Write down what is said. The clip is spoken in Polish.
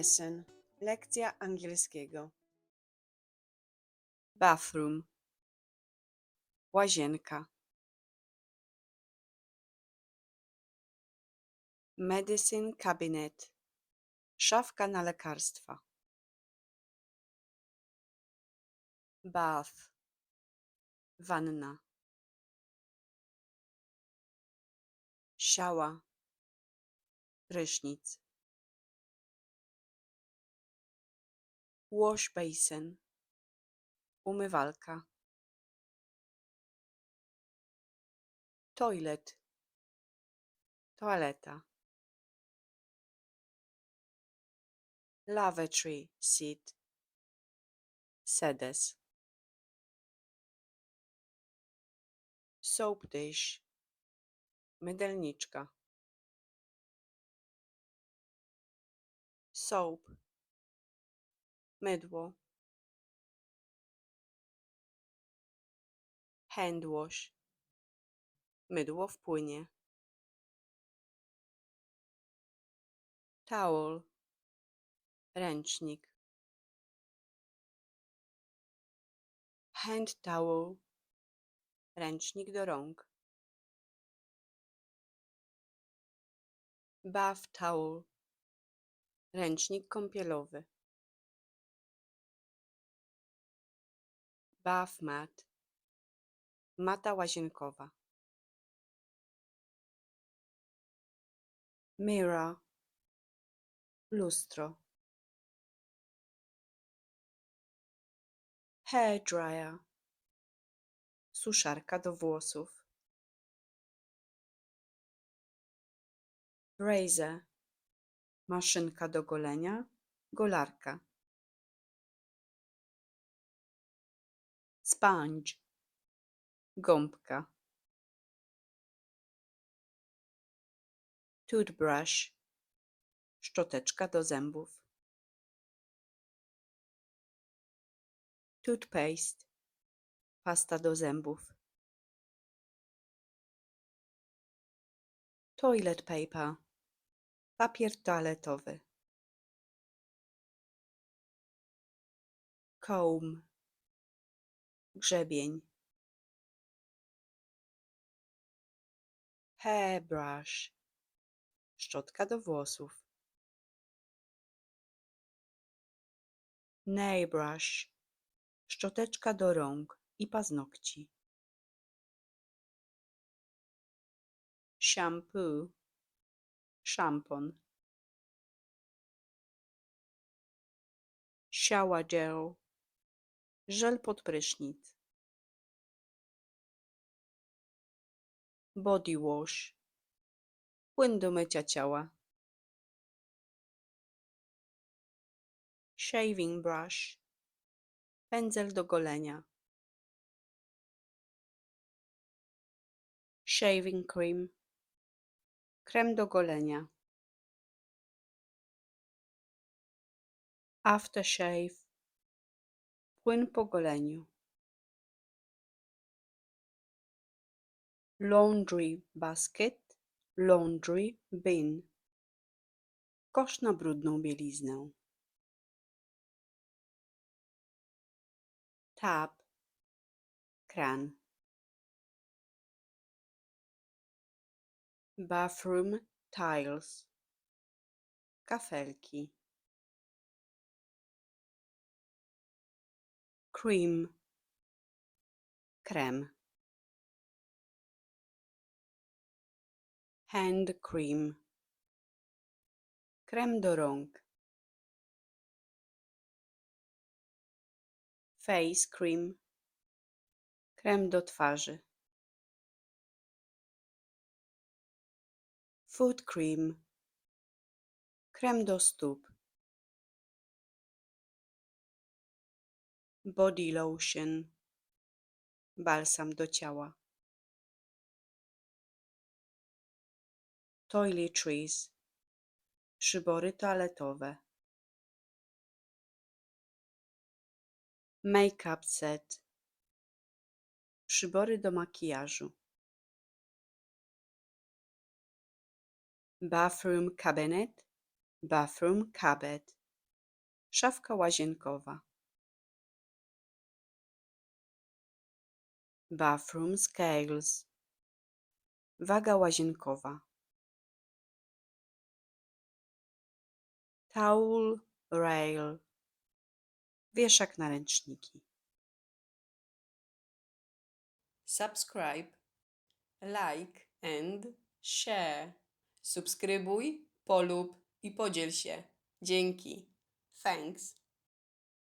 lesson. Lekcja angielskiego. Bathroom. Łazienka. Medicine cabinet. Szafka na lekarstwa. Bath. Wanna. Siała. Prysznic. Wash basin. Umywalka. Toilet. Toaleta. Lavatory seat. Sedes. Soap dish. Mydelniczka. Soap. Mydło. Hand wash. Mydło w płynie. Towel. Ręcznik. Hand towel. Ręcznik do rąk. Bath towel. Ręcznik kąpielowy. Bath mat. Mata łazienkowa. Mirror. Lustro. Hair dryer. Suszarka do włosów. Razor. Maszynka do golenia. Golarka. Sponge. Gąbka. Toothbrush. Szczoteczka do zębów. Toothpaste. Pasta do zębów. Toilet paper. Papier toaletowy. Comb. Grzebień. Hairbrush. Szczotka do włosów. Nail brush. Szczoteczka do rąk i paznokci. Shampoo. Szampon. Shower gel. Żel pod prysznic. Body wash. Płyn do mycia ciała. Shaving brush. Pędzel do golenia. Shaving cream. Krem do golenia. Aftershave. Płyn po goleniu. Laundry basket. Laundry bin. Kosz na brudną bieliznę. Tap. Kran. Bathroom tiles. Kafelki. Cream. Krem. Hand cream. Krem do rąk. Face cream. Krem do twarzy. Foot cream. Krem do stóp. Body lotion. Balsam do ciała. Toiletries. Przybory toaletowe. Make-up set. Przybory do makijażu. Bathroom cabinet. Bathroom cabinet. szafka łazienkowa, bathroom scales, waga łazienkowa, towel rail, wieszak na ręczniki. subscribe, like and share. Subskrybuj, polub i podziel się. Dzięki. Thanks.